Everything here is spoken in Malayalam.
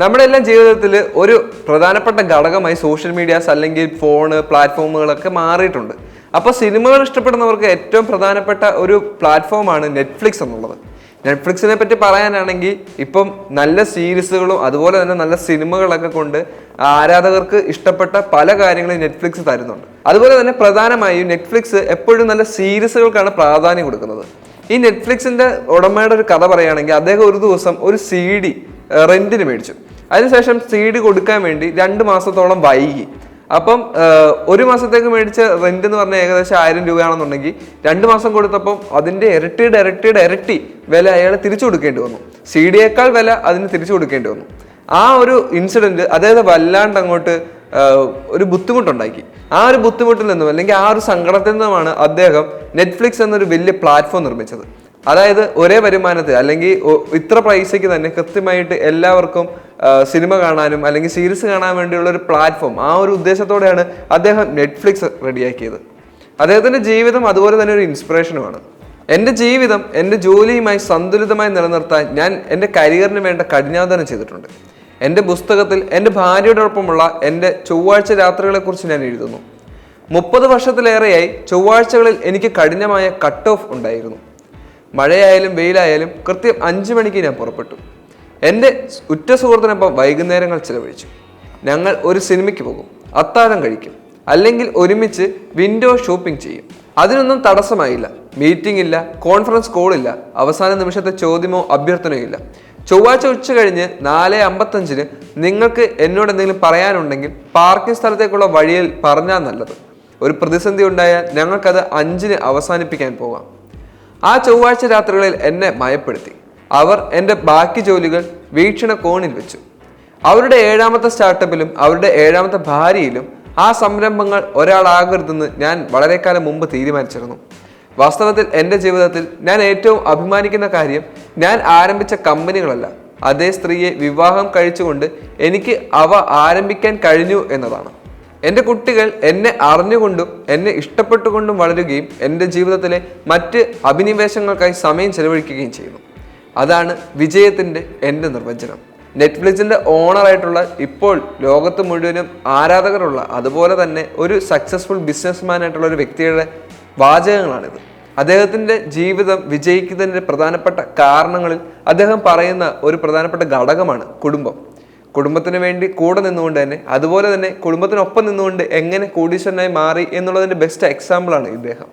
നമ്മുടെ എല്ലാം ജീവിതത്തിൽ ഒരു പ്രധാനപ്പെട്ട ഘടകമായി സോഷ്യൽ മീഡിയാസ് അല്ലെങ്കിൽ ഫോണ് പ്ലാറ്റ്ഫോമുകളൊക്കെ മാറിയിട്ടുണ്ട്. അപ്പോൾ സിനിമകൾ ഇഷ്ടപ്പെടുന്നവർക്ക് ഏറ്റവും പ്രധാനപ്പെട്ട ഒരു പ്ലാറ്റ്ഫോമാണ് നെറ്റ്ഫ്ലിക്സ് എന്നുള്ളത്. നെറ്റ്ഫ്ലിക്സിനെ പറ്റി പറയാനാണെങ്കിൽ ഇപ്പം നല്ല സീരീസുകളും അതുപോലെ തന്നെ നല്ല സിനിമകളൊക്കെ കൊണ്ട് ആരാധകർക്ക് ഇഷ്ടപ്പെട്ട പല കാര്യങ്ങളും നെറ്റ്ഫ്ലിക്സ് തരുന്നുണ്ട്. അതുപോലെ തന്നെ പ്രധാനമായും നെറ്റ്ഫ്ലിക്സ് എപ്പോഴും നല്ല സീരീസുകൾക്കാണ് പ്രാധാന്യം കൊടുക്കുന്നത്. ഈ നെറ്റ്ഫ്ലിക്സിന്റെ ഉടമയുടെ ഒരു കഥ പറയുകയാണെങ്കിൽ അദ്ദേഹം ഒരു ദിവസം ഒരു സി ഡി റെന്റിന് മേടിച്ചു. അതിനുശേഷം സി ഡി കൊടുക്കാൻ വേണ്ടി രണ്ട് മാസത്തോളം വൈകി. അപ്പം ഒരു മാസത്തേക്ക് മേടിച്ച റെന്റ് എന്ന് പറഞ്ഞാൽ ഏകദേശം ആയിരം രൂപയാണെന്നുണ്ടെങ്കിൽ രണ്ട് മാസം കൊടുത്തപ്പം അതിന്റെ ഇരട്ടിയുടെ ഇരട്ടിയുടെ ഇരട്ടി വില അയാൾ തിരിച്ചു കൊടുക്കേണ്ടി വന്നു. സി ഡിയേക്കാൾ വില അതിന് തിരിച്ചു കൊടുക്കേണ്ടി വന്നു. ആ ഒരു ഇൻസിഡന്റ് അതായത് വല്ലാണ്ട് അങ്ങോട്ട് ഒരു ബുദ്ധിമുട്ടുണ്ടാക്കി. ആ ഒരു ബുദ്ധിമുട്ടിൽ നിന്നും അല്ലെങ്കിൽ ആ ഒരു സങ്കടത്തിൽ നിന്നുമാണ് അദ്ദേഹം നെറ്റ്ഫ്ലിക്സ് എന്നൊരു വലിയ പ്ലാറ്റ്ഫോം നിർമ്മിച്ചത്. അതായത് ഒരേ വരുമാനത്തിൽ അല്ലെങ്കിൽ ഇത്ര പൈസയ്ക്ക് തന്നെ കൃത്യമായിട്ട് എല്ലാവർക്കും സിനിമ കാണാനും അല്ലെങ്കിൽ സീരീസ് കാണാൻ വേണ്ടിയുള്ള ഒരു പ്ലാറ്റ്ഫോം ആ ഒരു ഉദ്ദേശത്തോടെയാണ് അദ്ദേഹം നെറ്റ്ഫ്ലിക്സ് റെഡിയാക്കിയത് അദ്ദേഹത്തിന്റെ ജീവിതം അതുപോലെ തന്നെ ഒരു ഇൻസ്പിറേഷനുമാണ് എന്റെ ജീവിതം എന്റെ ജോലിയുമായി സന്തുലിതമായി നിലനിർത്താൻ ഞാൻ എന്റെ കരിയറിന് വേണ്ട കഠിനാധനം ചെയ്തിട്ടുണ്ട്. എന്റെ പുസ്തകത്തിൽ എന്റെ ഭാര്യയോടൊപ്പമുള്ള എന്റെ ചൊവ്വാഴ്ച രാത്രികളെക്കുറിച്ച് ഞാൻ എഴുതുന്നു. മുപ്പത് വർഷത്തിലേറെയായി ചൊവ്വാഴ്ചകളിൽ എനിക്ക് കഠിനമായ കട്ട് ഓഫ് ഉണ്ടായിരുന്നു. മഴയായാലും വെയിലായാലും കൃത്യം അഞ്ച് മണിക്ക് ഞാൻ പുറപ്പെട്ടു. എന്റെ ഉറ്റ സുഹൃത്തിനൊപ്പം വൈകുന്നേരങ്ങൾ ചിലവഴിച്ചു. ഞങ്ങൾ ഒരു സിനിമയ്ക്ക് പോകും. അത്താഴം കഴിക്കും. അല്ലെങ്കിൽ ഒരുമിച്ച് വിൻഡോ ഷോപ്പിംഗ് ചെയ്യും. അതിനൊന്നും തടസ്സമായില്ല. മീറ്റിംഗ് ഇല്ല. കോൺഫറൻസ് കോൾ ഇല്ല. അവസാന നിമിഷത്തെ ചോദ്യമോ അഭ്യർത്ഥനയോ ഇല്ല. ചൊവ്വാഴ്ച ഉച്ച കഴിഞ്ഞ് നാല് അമ്പത്തഞ്ചിന് നിങ്ങൾക്ക് എന്നോട് എന്തെങ്കിലും പറയാനുണ്ടെങ്കിൽ പാർക്കിംഗ് സ്ഥലത്തേക്കുള്ള വഴിയിൽ പറഞ്ഞാൽ നല്ലത്. ഒരു പ്രതിസന്ധി ഉണ്ടായാൽ ഞങ്ങൾക്കത് അഞ്ചിന് അവസാനിപ്പിക്കാൻ പോകാം. ആ ചൊവ്വാഴ്ച രാത്രികളിൽ എന്നെ മയപ്പെടുത്തി അവർ എന്റെ ബാക്കി ജോലികൾ വീക്ഷണ കോണിൽ വെച്ചു. അവരുടെ ഏഴാമത്തെ സ്റ്റാർട്ടപ്പിലും അവരുടെ ഏഴാമത്തെ ഭാര്യയിലും ആ സംരംഭങ്ങൾ ഒരാളാകരുതെന്ന് ഞാൻ വളരെ കാലം മുമ്പ് തീരുമാനിച്ചിരുന്നു. വാസ്തവത്തിൽ എന്റെ ജീവിതത്തിൽ ഞാൻ ഏറ്റവും അഭിമാനിക്കുന്ന കാര്യം ഞാൻ ആരംഭിച്ച കമ്പനികളല്ല. അതേ സ്ത്രീയെ വിവാഹം കഴിച്ചുകൊണ്ട് എനിക്ക് അവ ആരംഭിക്കാൻ കഴിഞ്ഞു എന്നതാണ്. എന്റെ കുട്ടികൾ എന്നെ അറിഞ്ഞുകൊണ്ടും എന്നെ ഇഷ്ടപ്പെട്ടുകൊണ്ടും വളരുകയും എന്റെ ജീവിതത്തിലെ മറ്റ് അഭിനിവേശങ്ങൾക്കായി സമയം ചെലവഴിക്കുകയും ചെയ്യുന്നു. അതാണ് വിജയത്തിന്റെ എന്റെ നിർവചനം. നെറ്റ്ഫ്ലിക്സിന്റെ ഓണറായിട്ടുള്ള ഇപ്പോൾ ലോകത്ത് മുഴുവനും ആരാധകരുള്ള അതുപോലെ തന്നെ ഒരു സക്സസ്ഫുൾ ബിസിനസ്മാൻ ആയിട്ടുള്ള ഒരു വ്യക്തിയുടെ വാചകങ്ങളാണിത്. അദ്ദേഹത്തിന്റെ ജീവിതം വിജയിക്കുന്നതിന്റെ പ്രധാനപ്പെട്ട കാരണങ്ങളിൽ അദ്ദേഹം പറയുന്ന ഒരു പ്രധാനപ്പെട്ട ഘടകമാണ് കുടുംബം. കുടുംബത്തിന് വേണ്ടി കൂടെ നിന്നുകൊണ്ട് തന്നെ അതുപോലെ തന്നെ കുടുംബത്തിനൊപ്പം നിന്നുകൊണ്ട് എങ്ങനെ കോടീശ്വരനായി മാറി എന്നുള്ളതിന്റെ ബെസ്റ്റ് എക്സാമ്പിളാണ് ഇദ്ദേഹം.